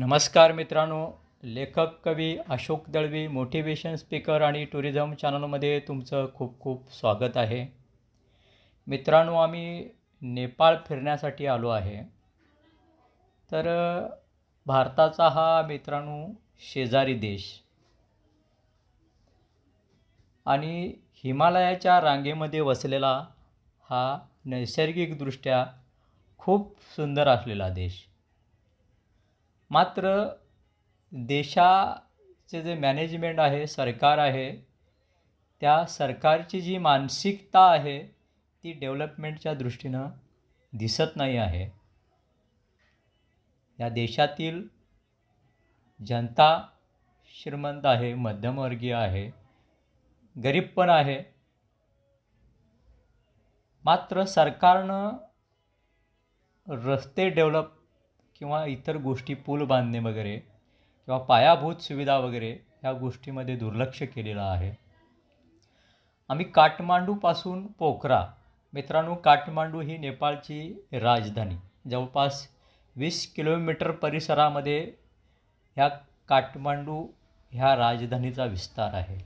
नमस्कार मित्रांनो लेखक कवी अशोक दळवी मोटिवेशन स्पीकर आणि टुरिझम चॅनलमध्ये तुमचं खूप खूप स्वागत आहे. मित्रांनो आम्ही नेपाळ फिरण्यासाठी आलो आहे. तर भारताचा हा मित्रांनो शेजारी देश. आणि हिमालयाच्या रांगेमध्ये वसलेला हा नैसर्गिकदृष्ट्या खूप सुंदर असलेला देश. मात्र देशाचे जे मॅनेजमेंट आहे सरकार आहे त्या सरकारची जी मानसिकता आहे ती डेव्हलपमेंटच्या दृष्टीनं दिसत नाही आहे. या देशातील जनता श्रीमंत आहे मध्यमवर्गीय आहे गरीब पण आहे. मात्र सरकारनं रस्ते डेव्हलप किंवा इतर गोष्टी पूल बांधणे वगैरे किंवा पायाभूत सुविधा वगैरे ह्या गोष्टीमध्ये दुर्लक्ष केलेलं आहे. आम्ही काठमांडूपासून पोखरा मित्रांनो काठमांडू ही नेपाळची राजधानी जवळपास वीस किलोमीटर परिसरामध्ये ह्या काठमांडू ह्या राजधानीचा विस्तार आहे.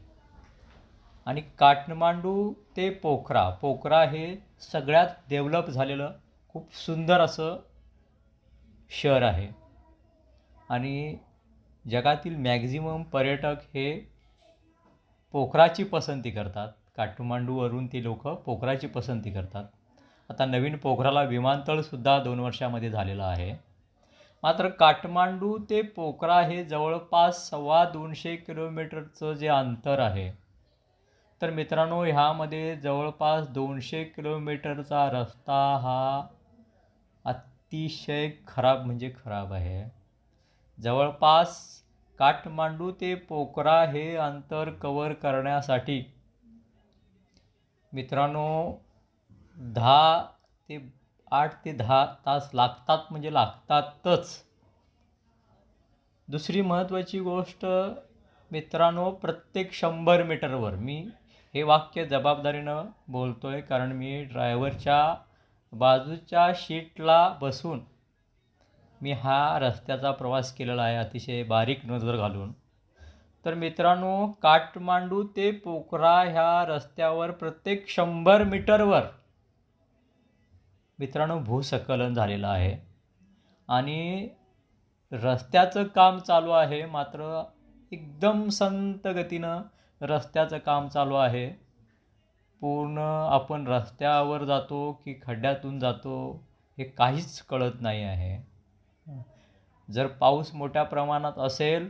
आणि काठमांडू ते पोखरा पोखरा हे सगळ्यात डेव्हलप झालेलं खूप सुंदर असं शहर आहे. आणि जगातील मॅक्झिमम पर्यटक हे पोखराची पसंती करतात. काठमांडूवरून ती लोक पोखराची पसंती करतात. आता नवीन पोखराला विमानतळसुद्धा दोन वर्षामध्ये झालेलं आहे. मात्र काठमांडू ते पोखरा हे जवळपास सव्वा दोनशे किलोमीटरचं जे अंतर आहे तर मित्रांनो ह्यामध्ये जवळपास दोनशे किलोमीटरचा रस्ता हा अतिशय खराब म्हणजे खराब आहे. जवळपास काठमांडू ते पोखरा हे अंतर कवर करण्यासाठी. मित्रांनो दहा ते आठ ते दहा तास लागतात म्हणजे लागतातच. दुसरी महत्त्वाची गोष्ट मित्रांनो प्रत्येक शंभर मीटरवर. मी हे वाक्य जबाबदारीनं बोलतो आहे कारण मी ड्रायव्हरच्या बाजूच्या शीटला बसून मी हा रस्त्याचा प्रवास केलेला आहे अतिशय बारीक नजर घालून. तर मित्रांनो काठमांडू ते पोखरा ह्या रस्त्यावर प्रत्येक शंभर मीटरवर मित्रांनो भूसकलन झालेलं आहे. आणि रस्त्याचं काम चालू आहे मात्र एकदम संत गतीनं रस्त्याचं काम चालू आहे. पूर्ण आपण रस्त्यावर जातो की खड्ड्यातून जातो हे काहीच कळत नाही आहे. जर पाऊस मोठ्या प्रमाणात असेल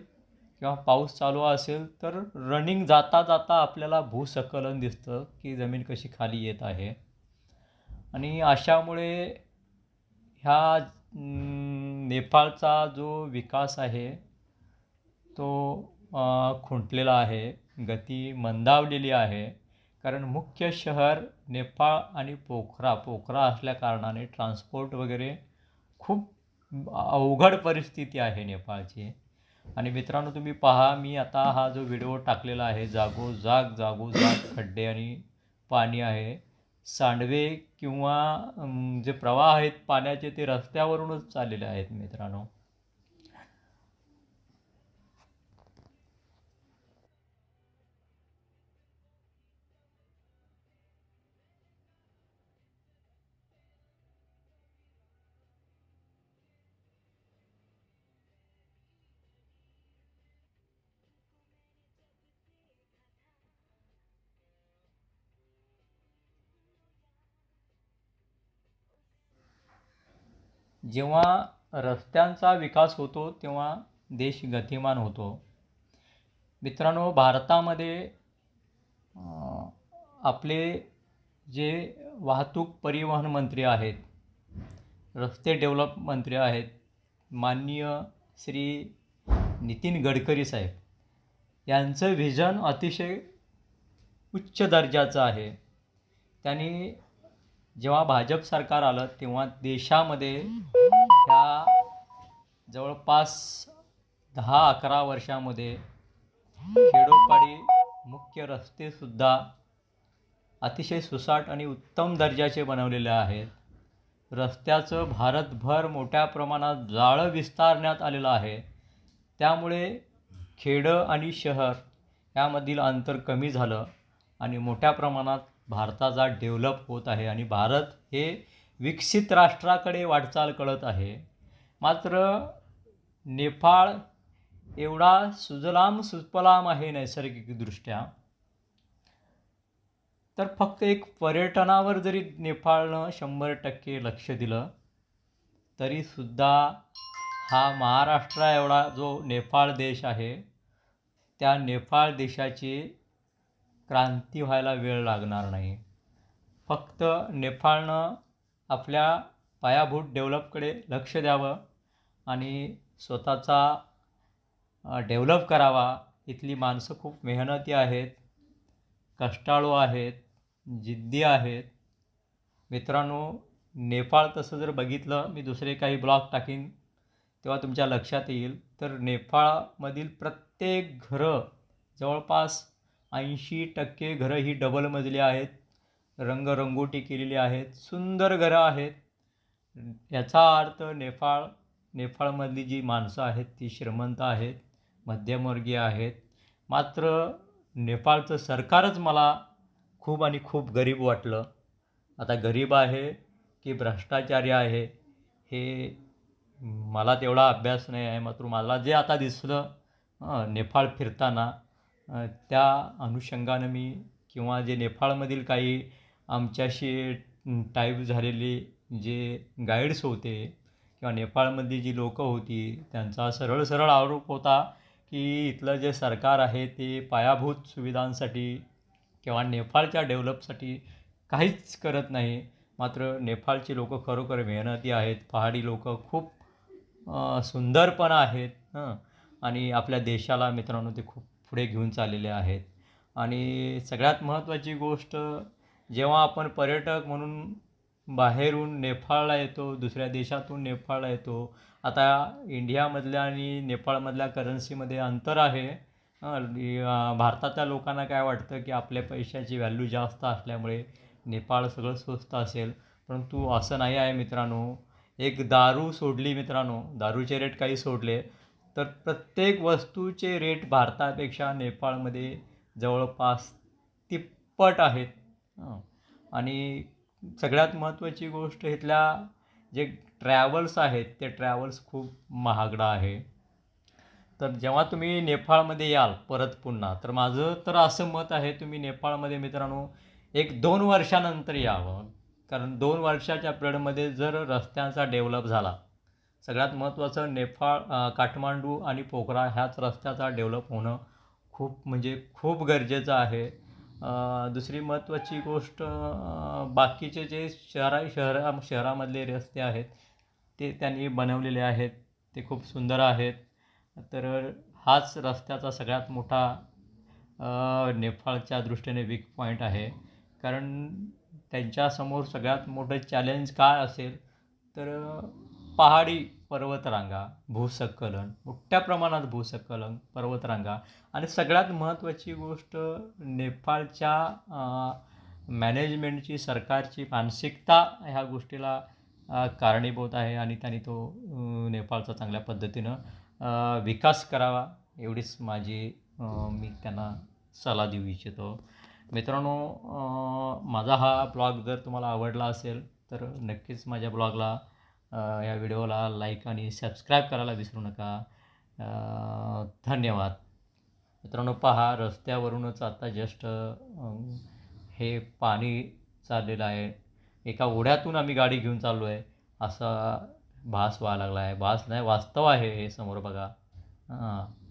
किंवा पाऊस चालू असेल तर रनिंग जाता जाता आपल्याला भूसकलन दिसतं की जमीन कशी खाली येत आहे. आणि अशामुळे ह्या नेपाळचा जो विकास आहे तो खुंटलेला आहे गती मंदावलेली आहे. कारण मुख्य शहर नेपाळ आणि पोखरा पोखरा असल्या कारणाने ट्रान्सपोर्ट वगैरे खूप अवघड परिस्थिती आहे नेपाळची. आणि मित्रांनो तुम्ही पहा मी आता हा जो व्हिडिओ टाकलेला आहे जागोजाग जागोजाग खड्डे आणि पाणी आहे. सांडवे किंवा जे प्रवाह आहेत पाण्याचे ते रस्त्यावरूनच चाललेले आहेत मित्रांनो. जेव्हा रस्त्यांचा विकास होतो तेव्हा देश गतिमान होतो. मित्रांनो भारतामध्ये आपले जे वाहतूक परिवहन मंत्री आहेत रस्ते डेव्हलप मंत्री आहेत माननीय श्री नितीन गडकरी साहेब यांचं व्हिजन अतिशय उच्च दर्जाचं आहे. त्यांनी जेव्हा भाजप सरकार आलं तेव्हा देशामध्ये ह्या जवळपास दहा अकरा वर्षामध्ये खेडोपाडी मुख्य रस्तेसुद्धा अतिशय सुसाट आणि उत्तम दर्जाचे बनवलेले आहेत. रस्त्याचं भारतभर मोठ्या प्रमाणात जाळं विस्तारण्यात आलेलं आहे. त्यामुळे खेडं आणि शहर यामधील अंतर कमी झालं आणि मोठ्या प्रमाणात भारताचा डेव्हलप होत आहे आणि भारत हे विकसित राष्ट्राकडे वाटचाल कळत आहे. मात्र नेपाळ एवढा सुजलाम सुफलाम आहे नैसर्गिकदृष्ट्या. तर फक्त एक पर्यटनावर जरी नेपाळनं शंभर टक्के लक्ष दिलं तरीसुद्धा हा महाराष्ट्रा एवढा जो नेपाळ देश आहे त्या नेपाळ देशाची क्रांती व्हायला वेळ लागणार नाही. फक्त नेपाळनं आपल्या पायाभूत डेव्हलपकडे लक्ष द्यावं आणि स्वतःचा डेव्हलप करावा. इथली माणसं खूप मेहनती आहेत कष्टाळू आहेत जिद्दी आहेत. मित्रांनो नेपाळ तसं जर बघितलं मी दुसरे काही ब्लॉग टाकीन तेव्हा तुमच्या लक्षात येईल. तर नेपाळमधील प्रत्येक घरं जवळपास ऐंशी टक्के घरं ही डबल मजली आहेत. रंगरंगोटी केलेली आहेत. सुंदर घरं आहेत. याचा अर्थ नेपाळ नेपाळमधली जी माणसं आहेत ती श्रीमंत आहेत मध्यमवर्गीय आहेत. मात्र नेपाळचं सरकारच मला खूप आणि खूप गरीब वाटलं. आता गरीब आहे की भ्रष्टाचारी आहे हे मला तेवढा अभ्यास नाही आहे मात्र मला जे आता दिसलं नेपाळ फिरताना त्या अनुषंगानं मी किंवा जे नेपाळमधील काही आमच्याशी टाईप झालेले जे गाईड्स होते किंवा नेपाळमधली जी लोकं होती त्यांचा सरळ सरळ आरोप होता की इथलं जे सरकार आहे ते पायाभूत सुविधांसाठी किंवा नेपाळच्या डेव्हलपसाठी काहीच करत नाही. मात्र नेपाळची लोकं खरोखर मेहनती आहेत पहाडी लोकं खूप सुंदर पण आहेत हं. आणि आपल्या देशाला मित्रांनो ते खूप पुढे घेऊन चाललेले आहेत. आणि सगळ्यात महत्त्वाची गोष्ट जेव्हा आपण पर्यटक म्हणून बाहेरून नेपाळला येतो दुसऱ्या देशातून नेपाळला येतो आता इंडियामधल्या आणि नेपाळमधल्या करन्सीमध्ये अंतर आहे. भारतातल्या लोकांना काय वाटतं की आपल्या पैशाची व्हॅल्यू जास्त असल्यामुळे नेपाळ सगळं स्वस्त असेल. परंतु असं नाही आहे मित्रांनो. एक दारू सोडली मित्रांनो. दारूचे रेट काही सोडले. तर प्रत्येक वस्तूचे रेट भारतापेक्षा नेपाळमध्ये जवळपास तिप्पट आहेत. आणि सगळ्यात महत्त्वाची गोष्ट इथल्या जे ट्रॅव्हल्स आहेत ते ट्रॅव्हल्स खूप महागडा आहे. तर जेव्हा तुम्ही नेपाळमध्ये याल परत पुन्हा तर माझं तर असं मत आहे तुम्ही नेपाळमध्ये मित्रांनो एक दोन वर्षानंतर यावं. कारण दोन वर्षाच्या पिरियडमध्ये जर रस्त्यांचा डेव्हलप झाला सगळ्यात महत्त्वाचं नेपाळ काठमांडू आणि पोखरा ह्याच रस्त्याचा डेव्हलप होणं खूप म्हणजे खूप गरजेचं आहे. दुसरी महत्त्वाची गोष्ट बाकीचे जे शहरा शहरा शहरामधले रस्ते आहेत ते त्यांनी बनवलेले आहेत ते खूप सुंदर आहेत. तर हाच रस्त्याचा सगळ्यात मोठा नेपाळच्या दृष्टीने वीक पॉईंट आहे. कारण त्यांच्यासमोर सगळ्यात मोठं चॅलेंज काय असेल तर पहाडी पर्वतरांगा भूस्खलन मोठ्या प्रमाणात भूस्खलन पर्वतरांगा. आणि सगळ्यात महत्त्वाची गोष्ट नेपाळच्या मॅनेजमेंटची सरकारची मानसिकता ह्या गोष्टीला कारणीभूत आहे आणि त्यांनी तो नेपाळचा चांगल्या पद्धतीनं विकास करावा एवढीच माझी मी त्यांना सल्ला देऊ इच्छितो. मित्रांनो माझा हा ब्लॉग जर तुम्हाला आवडला असेल तर नक्कीच माझ्या ब्लॉगला या व्हिडिओला लाईक आणि सबस्क्राईब करायला विसरू नका. धन्यवाद. मित्रांनो पहा रस्त्यावरूनच आता जस्ट हे पाणी चाललेलं आहे. एका ओढ्यातून आम्ही गाडी घेऊन चाललो आहे असा भास व्हायला लागला आहे भास नाही वास्तव आहे हे समोर बघा. हां.